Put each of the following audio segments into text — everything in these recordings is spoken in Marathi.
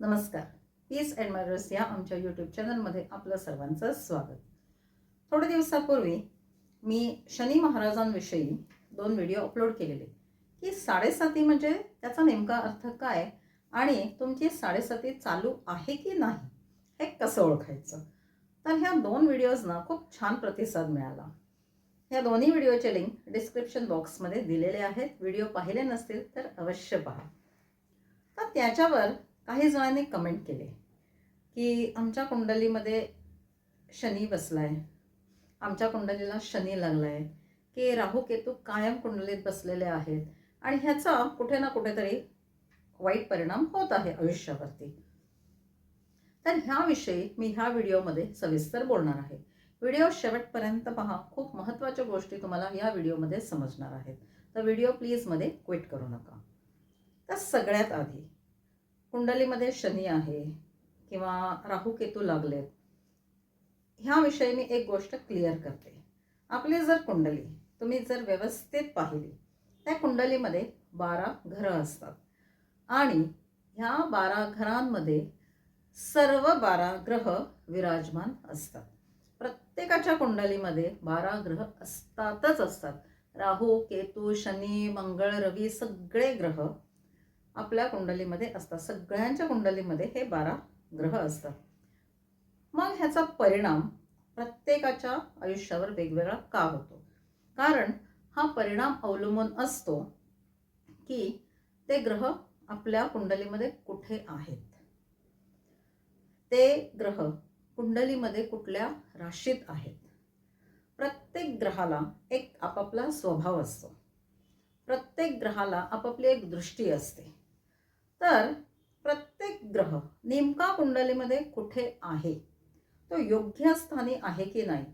नमस्कार. पीस अँड मॅडर्स या आमच्या यूट्यूब चॅनलमध्ये आपलं सर्वांचं स्वागत. थोड्या दिवसापूर्वी मी शनी महाराजांविषयी दोन व्हिडिओ अपलोड केलेले. की साडेसाती म्हणजे त्याचा नेमका अर्थ काय आणि तुमची साडेसाती चालू आहे की नाही हे कसं ओळखायचं? तर ह्या दोन व्हिडिओजना खूप छान प्रतिसाद मिळाला. ह्या दोन्ही व्हिडिओचे लिंक डिस्क्रिप्शन बॉक्समध्ये दिलेले आहेत. व्हिडिओ पाहिले नसतील तर अवश्य पहा. तर त्याच्यावर काही जणांनी कमेंट केले की आमच्या कुंडलीमध्ये शनी बसला आहे आमच्या कुंडलीला शनी लागलाय. की राहू केतू कायम कुंडलीत बसलेले आहेत. आणि ह्याचा कुठे ना कुठेतरी वाईट परिणाम होत आहे आयुष्यावरती. तर ह्याविषयी मी ह्या व्हिडिओमध्ये सविस्तर बोलणार आहे. व्हिडिओ शेवटपर्यंत पहा. खूप महत्त्वाच्या गोष्टी तुम्हाला या व्हिडिओमध्ये समजणार आहेत. तर व्हिडिओ प्लीजमध्ये क्विट करू नका. तर सगळ्यात आधी कुंडलीमध्ये शनी आहे किंवा राहू केतू लागलेत ह्याविषयी मी एक गोष्ट क्लिअर करते. आपली जर कुंडली तुम्ही जर व्यवस्थित पाहिली त्या कुंडलीमध्ये बारा घरं असतात आणि ह्या बारा घरांमध्ये सर्व बारा ग्रह विराजमान असतात. प्रत्येकाच्या कुंडलीमध्ये बारा ग्रह असतातच असतात. राहू केतू शनी मंगळ रवी सगळे ग्रह आपल्या कुंडलीमध्ये असतात. सगळ्यांच्या कुंडलीमध्ये हे बारा ग्रह असतात. मग ह्याचा परिणाम प्रत्येकाच्या आयुष्यावर वेगवेगळा का होतो? कारण हा परिणाम अवलंबून असतो की ते ग्रह आपल्या कुंडलीमध्ये कुठे आहेत? ते ग्रह कुंडलीमध्ये कुठल्या राशीत आहेत? प्रत्येक ग्रहाला एक आपापला स्वभाव असतो. प्रत्येक ग्रहाला आपापली एक दृष्टी असते. तर प्रत्येक ग्रह नेमका कुंडलीमध्ये कुठे आहे? तो योग्य स्थानी आहे की नाही?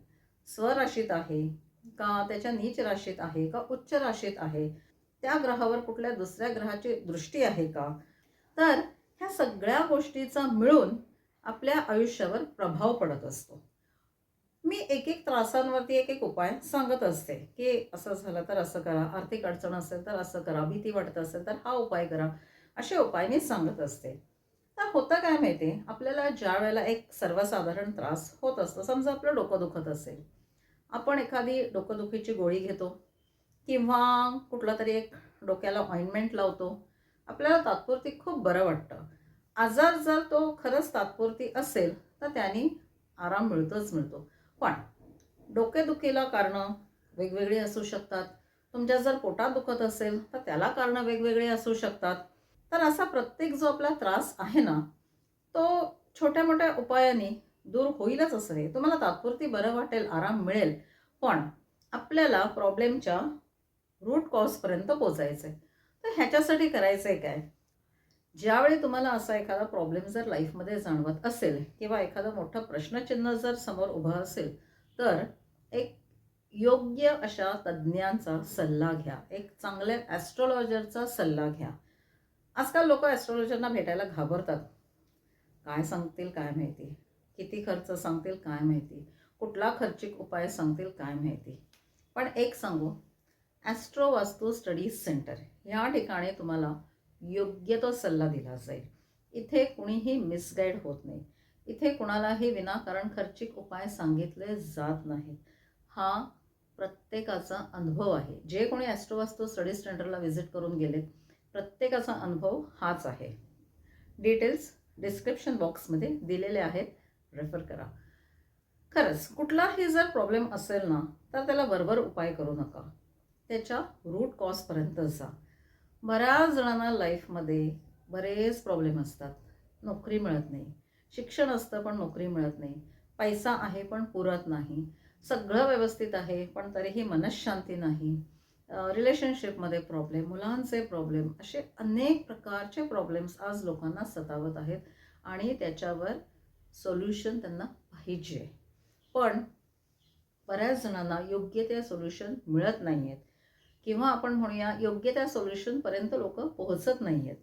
स्वराशीत आहे का त्याच्या नीच राशीत आहे का उच्च राशीत आहे? त्या ग्रहावर कुठल्या दुसऱ्या ग्रहाची दृष्टी आहे का? तर ह्या सगळ्या गोष्टीचा मिळून आपल्या आयुष्यावर प्रभाव पडत असतो. मी एक एक त्रासांवरती एक एक उपाय सांगत असते की असं झालं तर असं करा आर्थिक अडचण असेल तर असं करा भीती वाटत असेल तर हा उपाय करा. असे उपाय मी सांगत असते. तर होतं काय माहिती? आपल्याला ज्या वेळेला एक सर्वसाधारण त्रास होत असतो समजा आपलं डोकं दुखत असेल. आपण एखादी डोकंदुखीची गोळी घेतो किंवा कुठला तरी एक डोक्याला ऑइंटमेंट लावतो आपल्याला तात्पुरती खूप बरं वाटतं. आजार जर तो खरंच तात्पुरती असेल तर त्यांनी आराम मिळतोच मिळतो. पण डोकेदुखीला कारणं वेगवेगळी असू शकतात. तुमच्या जर पोटात दुखत असेल तर त्याला कारणं वेगवेगळी असू शकतात. तर असा प्रत्येक जो आपला त्रास आहे ना तो छोट्या मोठ्या उपायाने दूर होईलच असं नाही. तुम्हाला तात्पुरती बरं वाटेल आराम मिळेल पण आपल्याला प्रॉब्लेमच्या रूट कॉजपर्यंत पोचायचं आहे तर ह्याच्यासाठी करायचं आहे काय? ज्यावेळी तुम्हाला असा एखादा प्रॉब्लेम जर लाईफमध्ये जाणवत असेल किंवा एखादं मोठं प्रश्नचिन्ह जर समोर उभं असेल तर एक योग्य अशा तज्ज्ञांचा सल्ला घ्या. एक चांगल्या ॲस्ट्रॉलॉजरचा सल्ला घ्या. आजकाल लोक ॲस्ट्रॉलॉजरना भेटायला घाबरतात. काय सांगतील काय माहिती? किती खर्च सांगतील काय माहिती? कुठला खर्चिक उपाय सांगतील काय माहिती? पण एक सांगू ॲस्ट्रो वास्तू स्टडीज सेंटर या ठिकाणी तुम्हाला योग्य तो सल्ला दिला जाईल. इथे कुणीही मिसगाईड होत नाही. इथे कुणालाही विनाकारण खर्चिक उपाय सांगितले जात नाहीत. हा प्रत्येकाचा अनुभव आहे. जे कोणी ॲस्ट्रोवास्तू स्टडीज सेंटरला व्हिजिट करून गेलेत प्रत्येकाचा अनुभव हाच आहे. डिटेल्स डिस्क्रिप्शन बॉक्समध्ये दिलेले आहेत. रेफर करा. खरंच कुठलाही जर प्रॉब्लेम असेल ना तर त्याला बरोबर उपाय करू नका. त्याच्या रूट कॉजपर्यंत जा. बऱ्याच जणांना लाईफमध्ये बरेच प्रॉब्लेम असतात. नोकरी मिळत नाही. शिक्षण असतं पण नोकरी मिळत नाही. पैसा आहे पण पुरत नाही. सगळं व्यवस्थित आहे पण तरीही मनशांती नाही. रिलेशनशिपमध्ये प्रॉब्लेम मुलांचे प्रॉब्लेम असे अनेक प्रकारचे प्रॉब्लेम्स आज लोकांना सतावत आहेत आणि त्याच्यावर सोल्युशन त्यांना पाहिजे. पण बऱ्याच जणांना योग्य त्या सोल्युशन मिळत नाही आहेत किंवा आपण म्हणूया योग्य त्या सोल्युशनपर्यंत लोक पोहोचत नाही आहेत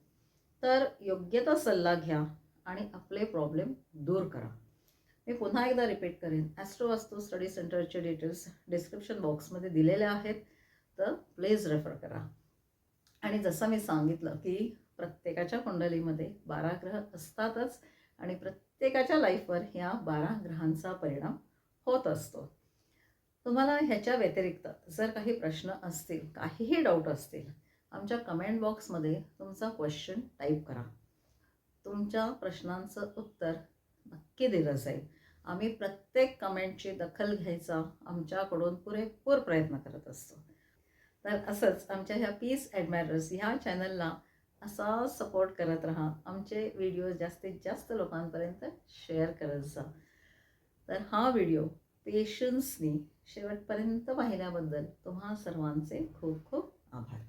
तर योग्य तो सल्ला घ्या आणि आपले प्रॉब्लेम दूर करा. मी पुन्हा एकदा रिपीट करेन. ॲस्ट्रोवास्तू स्टडी सेंटरचे डिटेल्स डिस्क्रिप्शन बॉक्समध्ये दिलेले आहेत. तर प्लीज रेफर करा. आणि जसं मी सांगितलं की प्रत्येकाच्या कुंडलीमध्ये बारा ग्रह असतातच आणि प्रत्येकाच्या लाईफवर ह्या बारा ग्रहांचा परिणाम होत असतो. तुम्हाला ह्याच्या व्यतिरिक्त जर काही प्रश्न असतील काहीही डाऊट असतील आमच्या कमेंट बॉक्समध्ये तुमचा क्वेश्चन टाईप करा. तुमच्या प्रश्नांचं उत्तर नक्की दिलं जाईल. आम्ही प्रत्येक कमेंटची दखल घ्यायचा आमच्याकडून पुरेपूर प्रयत्न करत असतो. तर असंच आमच्या ह्या पीस ॲडमायरर्स ह्या चॅनलला असा सपोर्ट करत राहा. आमचे व्हिडिओ जास्तीत जास्त लोकांपर्यंत शेअर करत जा. तर हा व्हिडिओ पेशन्सनी शेवटपर्यंत पाहिल्याबद्दल तुम्हा सर्वांचे खूप खूप आभार.